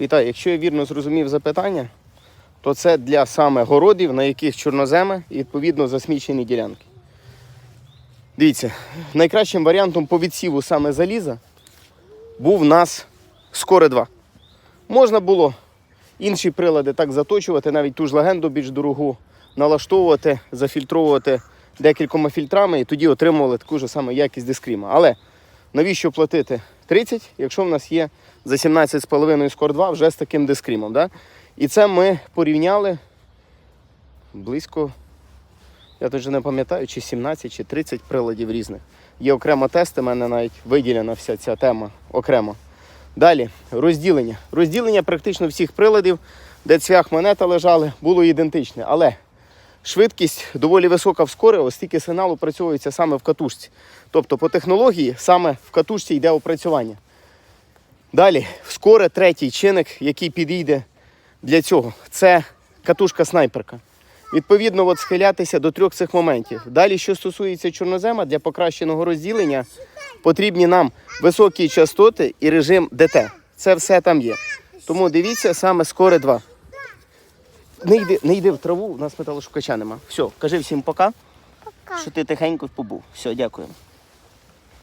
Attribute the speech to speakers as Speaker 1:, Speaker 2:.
Speaker 1: Вітаю, якщо я вірно зрозумів запитання, то це для саме городів, на яких чорноземи і відповідно засмічені ділянки. Дивіться, найкращим варіантом по відсіву саме заліза був у нас скоре 2. Можна було інші прилади так заточувати, навіть ту ж легенду більш дорогу, налаштовувати, зафільтровувати декількома фільтрами і тоді отримували таку ж саме якість дискріма. Але навіщо платити 30, якщо в нас є за 17,5 скор 2 вже з таким дискрімом. Да? І це ми порівняли близько, я вже не пам'ятаю, чи 17, чи 30 приладів різних. Є окремо тести, в мене навіть виділена вся ця тема окремо. Далі розділення. Розділення практично всіх приладів, де цвях монета лежали, було ідентичне. Але швидкість доволі висока в скорі, оскільки сигнал опрацьовується саме в катушці. Тобто по технології саме в катушці йде опрацювання. Далі, в скоре третій чинник, який підійде для цього, це катушка снайперка. Відповідно, от схилятися до трьох цих моментів. Далі, що стосується чорнозема, для покращеного розділення потрібні нам високі частоти і режим ДТ. Це все там є. Тому дивіться саме скоре 2. Не йди, не йди в траву, у нас металошукача нема. Все, кажи всім пока,
Speaker 2: Пока.
Speaker 1: що ти тихенько побув. Все, дякуємо.